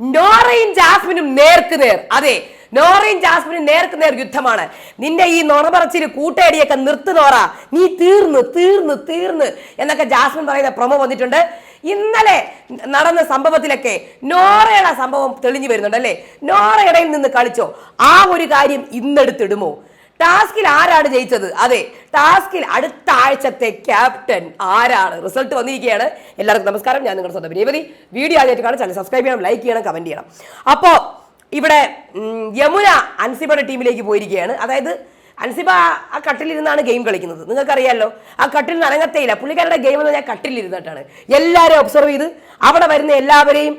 നോറയും ജാസ്മിനും നേർക്ക് നേർ. അതെ നോറയും ജാസ്മിനും നേർക്ക് നേർ യുദ്ധമാണ്. നിന്റെ ഈ നോറ പറച്ചിൽ കൂട്ടയടിയൊക്കെ നിർത്തു നോറ. നീ തീർന്നു തീർന്നു തീർന്നു എന്നൊക്കെ ജാസ്മിൻ പറയുന്ന പ്രൊമോ വന്നിട്ടുണ്ട്. ഇന്നലെ നടന്ന സംഭവത്തിലൊക്കെ നോറയുടെ സംഭവം തെളിഞ്ഞു വരുന്നുണ്ട് അല്ലേ? നോറ നിന്ന് കളിച്ചോ. ആ ഒരു കാര്യം ഇന്നെടുത്തിടുമോ? ടാസ്കിൽ ആരാണ് ജയിച്ചത്? അതെ ടാസ്കിൽ അടുത്ത ആഴ്ചത്തെ ക്യാപ്റ്റൻ ആരാണ്? റിസൾട്ട് വന്നിരിക്കുകയാണ്. എല്ലാവർക്കും നമസ്കാരം. ഞാൻ നിങ്ങളുടെ സ്വന്തം രേവതി വീഡിയോ ആദ്യമായിട്ട് കാണാൻ ചാനൽ സബ്സ്ക്രൈബ് ചെയ്യണം ലൈക്ക് ചെയ്യണം കമന്റ് ചെയ്യണം. അപ്പോൾ ഇവിടെ യമുന അൻസിബയുടെ ടീമിലേക്ക് പോയിരിക്കുകയാണ്. അതായത് അൻസിബ ആ കട്ടിലിരുന്നാണ് ഗെയിം കളിക്കുന്നത്. നിങ്ങൾക്കറിയാമല്ലോ ആ കട്ടിൽ അനങ്ങത്തേയില്ല പുള്ളിക്കാരുടെ ഗെയിം എന്ന് പറഞ്ഞാൽ കട്ടിലിരുന്നിട്ടാണ് എല്ലാവരും ഒബ്സർവ് ചെയ്ത് അവിടെ വരുന്ന എല്ലാവരെയും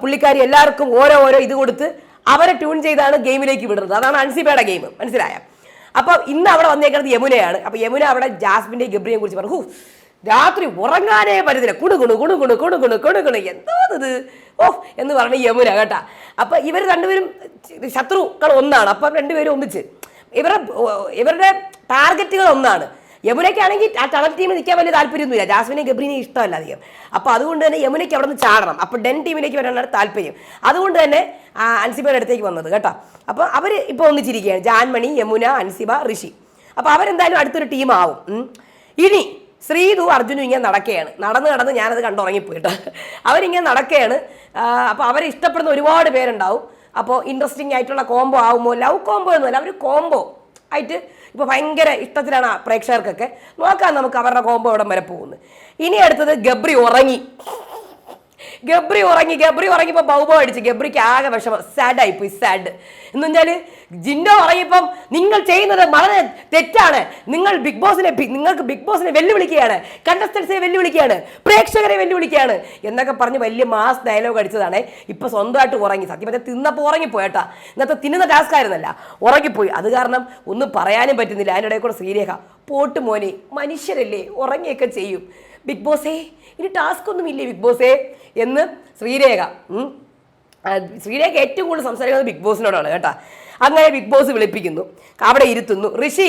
പുള്ളിക്കാരി എല്ലാവർക്കും ഓരോ ഓരോ ഇത് കൊടുത്ത് അവരെ ട്യൂൺ ചെയ്താണ് ഗെയിമിലേക്ക് വിടുന്നത്. അതാണ് അൻസിബയുടെ ഗെയിം. മനസ്സിലായ? അപ്പൊ ഇന്ന് അവിടെ വന്നേക്കുന്നത് യമുനയാണ്. അപ്പൊ യമുന അവിടെ ജാസ്മിന്റെ ഗബ്രിയെ കുറിച്ച് പറഞ്ഞു. "ഹൂ, രാത്രി ഉറങ്ങാനേ പറ്റത്തില്ല. കുണുകുണു കുണുകുണു കുണുകുണു കുണുകുണു എന്തോ ഇത് ഓ എന്ന് പറഞ്ഞ യമുന കേട്ടാ. അപ്പൊ ഇവർ രണ്ടുപേരും ശത്രുക്കൾ ഒന്നാണ്. അപ്പം രണ്ടുപേരും ഒന്നിച്ച്. ഇവരുടെ ഇവരുടെ ടാർഗറ്റുകൾ ഒന്നാണ്. യമുനയ്ക്കാണെങ്കിൽ ആ ടണൽ ടീമിൽ നിൽക്കാൻ വലിയ താല്പര്യമൊന്നുമില്ല. ജാസ്മിനെ ഗബ്രീനെ ഇഷ്ടമല്ല അധികം. അപ്പോൾ അതുകൊണ്ട് തന്നെ യമുനയ്ക്ക് അവിടെ നിന്ന് ചാടണം. അപ്പോൾ ഡെൻ ടീമിലേക്ക് വരാനാണ് താല്പര്യം. അതുകൊണ്ട് തന്നെ അൻസിബയുടെ അടുത്തേക്ക് വന്നത് കേട്ടോ. അപ്പോൾ അവർ ഇപ്പോൾ ഒന്നിച്ചിരിക്കുകയാണ്. ജാൻമണി യമുന അൻസിബ ഋഷി. അപ്പോൾ അവരെന്തായാലും അടുത്തൊരു ടീമാവും ഇനി ശ്രീതു അർജുനും ഇങ്ങനെ നടക്കുകയാണ്. നടന്ന് നടന്ന് ഞാനത് കണ്ടുറങ്ങിപ്പോയി കേട്ടോ. അവരിങ്ങനെ നടക്കുകയാണ്. അപ്പോൾ അവരെ ഇഷ്ടപ്പെടുന്ന ഒരുപാട് പേരുണ്ടാവും. അപ്പോൾ ഇൻട്രസ്റ്റിംഗ് ആയിട്ടുള്ള കോംബോ ആവുമോ? ലവ് കോംബോ ഒന്നുമല്ല. അവർ കോംബോ ആയിട്ട് ഇപ്പോൾ ഭയങ്കര ഇഷ്ടത്തിലാണ് പ്രേക്ഷകർക്കൊക്കെ. നോക്കാം നമുക്ക് അവരുടെ കോംബോ ഇവിടം വരെ പോകുന്നത് ഇനി അടുത്തത് ഗബ്രി ഉറങ്ങി. ഗബ്രി ഉറങ്ങി ഗബ്രി ഉറങ്ങിയപ്പോൾ ബൗബോ അടിച്ച് ഗബ്രിക്ക് ആകെ വിഷമം. സാഡ് പോയി സാഡ് എന്ന് വെച്ചാൽ ജിൻഡോ ഉറങ്ങിയപ്പം നിങ്ങൾ ചെയ്യുന്നത് വളരെ തെറ്റാണ്. നിങ്ങൾ ബിഗ് ബോസിനെ നിങ്ങൾക്ക് ബിഗ് ബോസിനെ വെല്ലുവിളിക്കുകയാണ്. കണ്ടസ്റ്റൻസിനെ വെല്ലുവിളിക്കുകയാണ്. പ്രേക്ഷകരെ വെല്ലുവിളിക്കുകയാണ്. എന്നൊക്കെ പറഞ്ഞ് വലിയ മാസ് ഡയലോഗ് അടിച്ചതാണ്. ഇപ്പൊ സ്വന്തമായിട്ട് ഉറങ്ങി. സത്യം പറഞ്ഞാൽ തിന്നപ്പോൾ ഉറങ്ങിപ്പോയേട്ടാ. ഇന്നത്തെ തിന്നുന്ന ടാസ്ക് ആയിരുന്നല്ല. ഉറങ്ങിപ്പോയി. അത് കാരണം ഒന്നും പറയാനും പറ്റുന്നില്ല. അതിന്റെ ഇടയിൽ കൂടെ ശ്രീരേഖ പോട്ട് മോനെ മനുഷ്യരല്ലേ? ഉറങ്ങിയൊക്കെ ചെയ്യും. ബിഗ് ബോസേ ഇനി ടാസ്ക് ഒന്നും ഇല്ലേ ബിഗ് ബോസേ? എന്ന് ശ്രീരേഖ ശ്രീരേഖ ഏറ്റവും കൂടുതൽ സംസാരിക്കുന്നത് ബിഗ് ബോസിനോടാണ് കേട്ടോ. അങ്ങനെ ബിഗ് ബോസ് വിളിപ്പിക്കുന്നു അവിടെ ഇരുത്തുന്നു. ഋഷി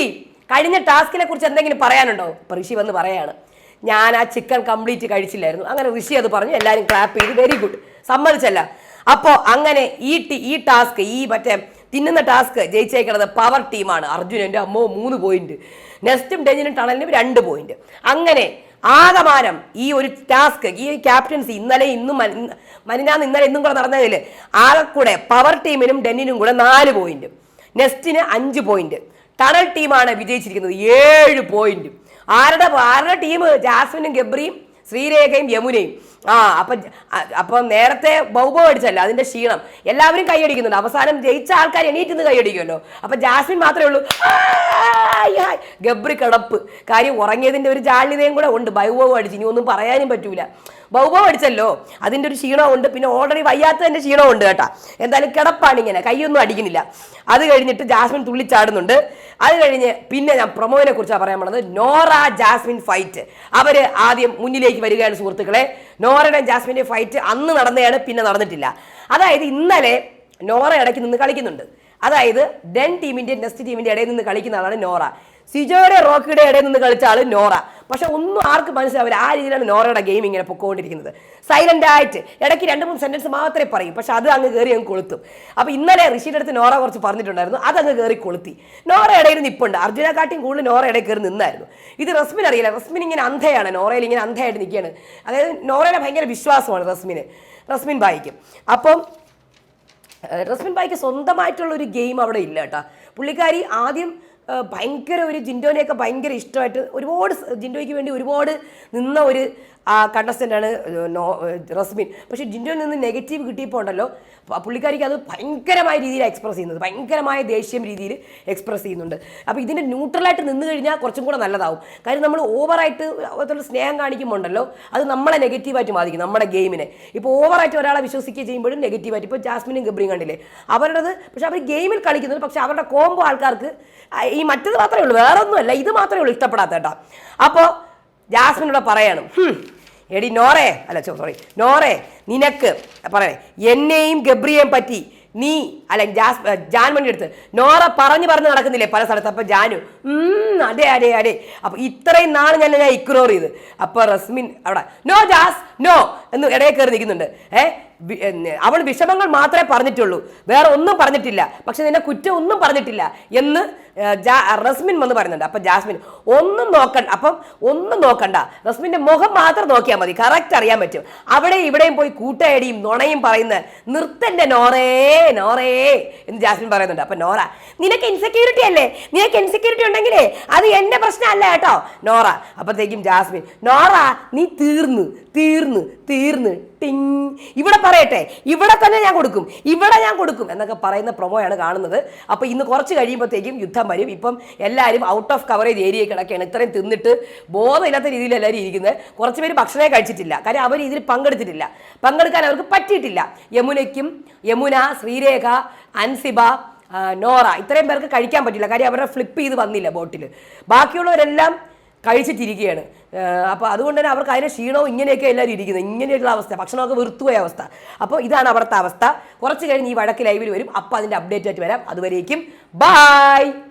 കഴിഞ്ഞ ടാസ്കിനെ കുറിച്ച് എന്തെങ്കിലും പറയാനുണ്ടോ? അപ്പം ഋഷി വന്ന് പറയാണ് ഞാൻ ആ ചിക്കൻ കംപ്ലീറ്റ് കഴിച്ചില്ലായിരുന്നു. അങ്ങനെ ഋഷി അത് പറഞ്ഞു എല്ലാവരും ക്ലാപ്പ് ചെയ്ത് വെരി ഗുഡ് സമ്മതിച്ചല്ല. അപ്പോൾ അങ്ങനെ ഈ ടി ഈ ടാസ്ക് ഈ മറ്റേ തിന്നുന്ന ടാസ്ക് ജയിച്ചേക്കുന്നത് പവർ ടീമാണ് അർജുനന്റെ അമ്മോ മൂന്ന് പോയിന്റ് നെസ്റ്റും ഡെഞ്ചിനും ടണലിനും രണ്ട് പോയിന്റ് അങ്ങനെ ആകമാനം ഈ ഒരു ടാസ്ക് ഈ ക്യാപ്റ്റൻസി ഇന്നലെ ഇന്നും മനിനാന്ന് ഇന്നലെ ഇന്നും കൂടെ നടന്നതിൽ ആകെക്കൂടെ കൂടെ പവർ ടീമിനും ഡെന്നിനും കൂടെ നാല് പോയിന്റ് നെസ്റ്റിന് അഞ്ച് പോയിന്റ് ടണൽ ടീമാണ് വിജയിച്ചിരിക്കുന്നത്. ഏഴ് പോയിന്റ് ആരുടെ ആരുടെ ടീം ജാസ്മിനും ഗബ്രിയും ശ്രീരേഖയും യമുനയും. ആ അപ്പൊ അപ്പൊ നേരത്തെ ബൗബോ അടിച്ചല്ല അതിന്റെ ക്ഷീണം. എല്ലാവരും കൈയടിക്കുന്നുണ്ട്. അവസാനം ജയിച്ച ആൾക്കാർ എണീറ്റ് കൈയടിക്കുമല്ലോ. അപ്പൊ ജാസ്മിൻ മാത്രമേ ഉള്ളൂ. ഗബ്രി കിടപ്പ്. കാര്യം ഉറങ്ങിയതിന്റെ ഒരു ജാള്യതയും കൂടെ ഉണ്ട്. ബൗബോ അടിച്ച്. ഇനി ഒന്നും പറയാനും പറ്റൂല. ബൗബോ അടിച്ചല്ലോ. അതിന്റെ ഒരു ക്ഷീണമുണ്ട് പിന്നെ ഓൾറെഡി വയ്യാത്തതിന്റെ ക്ഷീണമുണ്ട് കേട്ടാ. എന്തായാലും കിടപ്പാണ് ഇങ്ങനെ. കൈയൊന്നും അടിക്കുന്നില്ല. അത് കഴിഞ്ഞിട്ട് ജാസ്മിൻ തുള്ളിച്ചാടുന്നുണ്ട്. അത് കഴിഞ്ഞ് പിന്നെ ഞാൻ പ്രൊമോവിനെ കുറിച്ചാണ് പറയാൻ പോണത്. Nora Jasmine fight. അവർ ആദ്യം മുന്നിലേക്ക് വരികയാണ് സുഹൃത്തുക്കളെ. നോറയുടെ ജാസ്മിന്റെ ഫൈറ്റ് അന്ന് നടന്നതാണ് പിന്നെ നടന്നിട്ടില്ല. അതായത് ഇന്നലെ നോറ ഇടയ്ക്ക് നിന്ന് കളിക്കുന്നുണ്ട്. അതായത് ഡെൻ ടീമിന്റെ നെസ്റ്റ് ടീമിന്റെ ഇടയിൽ നിന്ന് കളിക്കുന്ന ആളാണ് നോറ. സിജോയുടെ റോക്കിയുടെ ഇടയിൽ നിന്ന് കളിച്ച ആൾ നോറ. പക്ഷെ ഒന്നും ആർക്കും മനസ്സിലാവില്ല. ആ രീതിയിലാണ് നോറയുടെ ഗെയിം ഇങ്ങനെ പൊക്കോണ്ടിരിക്കുന്നത്. സൈലന്റ് ആയിട്ട് ഇടയ്ക്ക് രണ്ട് മൂന്ന് സെന്റൻസ് മാത്രമേ പറയും. പക്ഷെ അത് അങ്ങ് കയറി അങ്ങ് കൊളുത്തും. അപ്പൊ ഇന്നലെ ഋഷിയുടെ അടുത്ത് നോറ കുറച്ച് പറഞ്ഞിട്ടുണ്ടായിരുന്നു. അതങ്ങ് കയറി കൊളുത്തി. നോറ ഇടയിൽ നിപ്പുണ്ട്. കാട്ടിയും കൂടുതൽ നോറ ഇടയിൽ കയറി നിന്നായിരുന്നു. ഇത് റസ്മിൻ അറിയില്ല. റസ്മിൻ ഇങ്ങനെ അന്ധയാണ്. നോറയിൽ ഇങ്ങനെ അന്ധയായിട്ട് നിൽക്കുകയാണ്. അതായത് നോറയുടെ ഭയങ്കര വിശ്വാസമാണ് റസ്മിന്. റസ്മിൻ ബായിക്കും അപ്പം റസ്മിൻ ബായിക്ക് സ്വന്തമായിട്ടുള്ള ഒരു ഗെയിം അവിടെ ഇല്ല കേട്ടോ. പുള്ളിക്കാരി ആദ്യം ഭയങ്കര ഒരു ജിൻഡോനെയൊക്കെ ഭയങ്കര ഇഷ്ടമായിട്ട് ഒരുപാട് ജിൻഡോയ്ക്ക് വേണ്ടി ഒരുപാട് നിന്ന ഒരു കണ്ടസ്റ്റന്റാണ് നോ റസ്മിൻ. പക്ഷേ ജിൻഡോയിൽ നിന്ന് നെഗറ്റീവ് കിട്ടിയപ്പോൾ ഉണ്ടല്ലോ പുള്ളിക്കാരിക്ക് അത് ഭയങ്കരമായ രീതിയിൽ എക്സ്പ്രസ് ചെയ്യുന്നത് ഭയങ്കരമായ ദേഷ്യം രീതിയിൽ എക്സ്പ്രസ് ചെയ്യുന്നുണ്ട്. അപ്പോൾ ഇതിന്റെ ന്യൂട്രലായിട്ട് നിന്ന് കഴിഞ്ഞാൽ കുറച്ചും കൂടെ നല്ലതാവും. കാര്യം നമ്മൾ ഓവറായിട്ട് അതുപോലെ സ്നേഹം കാണിക്കുമ്പോൾ ഉണ്ടല്ലോ അത് നമ്മളെ നെഗറ്റീവായിട്ട് ബാധിക്കും നമ്മുടെ ഗെയിമിനെ ഇപ്പോൾ ഓവറായിട്ട് ഒരാളെ വിശ്വസിക്കുക ചെയ്യുമ്പോഴും നെഗറ്റീവായിട്ട് ഇപ്പോൾ ജാസ്മിനും ഗബ്രിയും കണ്ടില്ലേ? അവരുടേത് പക്ഷേ അവർ ഗെയിമിൽ കളിക്കുന്നത് പക്ഷേ അവരുടെ കോംബോ ആൾക്കാർക്ക് ഈ മറ്റത് മാത്രമേ ഉള്ളൂ വേറെ ഒന്നുമല്ല ഇത് മാത്രമേ ഉള്ളൂ ഇഷ്ടപ്പെടാത്ത കേട്ടോ. അപ്പോൾ ജാസ്മിനോട് പറയണം എടി നോറെ അല്ല സോറി നോറെ നിനക്ക് പറയണേ എന്നെയും ഗബ്രിയേയും പറ്റി നീ അല്ല ജാസ് ജാൻമണി എടുത്ത് നോറ പറഞ്ഞു പറഞ്ഞ് നടക്കുന്നില്ലേ പല സ്ഥലത്ത് അപ്പം ജാനു അതെ അതെ അതെ. അപ്പം ഇത്രയും നാൾ ഞാൻ ഞാൻ ഇഗ്നോർ ചെയ്ത് അപ്പോൾ റസ്മിൻ അവിടെ നോ ജാസ് നോ എന്ന് ഇടയിൽ കയറി നിൽക്കുന്നുണ്ട്. ഏഹ് അവൾ വിഷമങ്ങൾ മാത്രമേ പറഞ്ഞിട്ടുള്ളൂ. വേറെ ഒന്നും പറഞ്ഞിട്ടില്ല. പക്ഷെ നിന്നെ കുറ്റം ഒന്നും പറഞ്ഞിട്ടില്ല എന്ന് റസ്മിൻ വന്ന് പറയുന്നുണ്ട്. അപ്പൊ ജാസ്മിൻ ഒന്നും നോക്കണ്ട അപ്പം ഒന്നും നോക്കണ്ട. റസ്മിന്റെ മുഖം മാത്രം നോക്കിയാൽ മതി. കറക്റ്റ് അറിയാൻ പറ്റും. അവിടെ ഇവിടെയും പോയി കൂട്ടയടിയും നുണയും പറയുന്ന നിർത്തന്റെ നോറേ നോറേ എന്ന് ജാസ്മിൻ പറയുന്നുണ്ട്. അപ്പൊ നോറ നിനക്ക് ഇൻസെക്യൂരിറ്റി അല്ലേ? നിനക്ക് ഇൻസെക്യൂരിറ്റി ഉണ്ടെങ്കിലേ അത് എന്റെ പ്രശ്നമല്ല കേട്ടോ. നോറ അപ്പത്തേക്കും ജാസ്മിൻ നോറ നീ തീർന്നു തീർന്നു തീർന്നു ടിങ് ഇവിടെ പറയട്ടെ ഇവിടെ തന്നെ ഞാൻ കൊടുക്കും ഇവിടെ ഞാൻ കൊടുക്കും എന്നൊക്കെ പറയുന്ന പ്രൊമോയാണ് കാണുന്നത്. അപ്പോൾ ഇന്ന് കുറച്ച് കഴിയുമ്പോഴത്തേക്കും യുദ്ധം വരും. ഇപ്പം എല്ലാവരും ഔട്ട് ഓഫ് കവറേജ് ഏരിയ കിടക്കുകയാണ്. ഇത്രയും തിന്നിട്ട് ബോധമില്ലാത്ത രീതിയിൽ എല്ലാവരും ഇരിക്കുന്നത്. കുറച്ച് പേര് ഭക്ഷണമേ കഴിച്ചിട്ടില്ല. കാര്യം അവർ ഇതിൽ പങ്കെടുത്തിട്ടില്ല. പങ്കെടുക്കാൻ അവർക്ക് പറ്റിയിട്ടില്ല. യമുനയ്ക്കും യമുന ശ്രീരേഖ അൻസിബ നോറ ഇത്രയും പേർക്ക് കഴിക്കാൻ പറ്റില്ല. കാര്യം അവരുടെ ഫ്ലിപ്പ് ചെയ്ത് വന്നില്ല ബോട്ടിൽ ബാക്കിയുള്ളവരെല്ലാം കഴിച്ചിട്ടിരിക്കുകയാണ് അപ്പോൾ അതുകൊണ്ട് തന്നെ അവർക്ക് അതിന് ക്ഷീണവും ഇങ്ങനെയൊക്കെ എല്ലാവരും ഇരിക്കുന്നത്. ഇങ്ങനെയുള്ള അവസ്ഥ. ഭക്ഷണമൊക്കെ വെറുത്തുപോയ അവസ്ഥ. അപ്പോൾ ഇതാണ് അവിടുത്തെ അവസ്ഥ. കുറച്ച് കഴിഞ്ഞ് ഈ വടക്ക് ലൈവിൽ വരും. അപ്പോൾ അതിന്റെ അപ്ഡേറ്റ് ആയിട്ട് വരാം. അതുവരേക്കും. ബായ്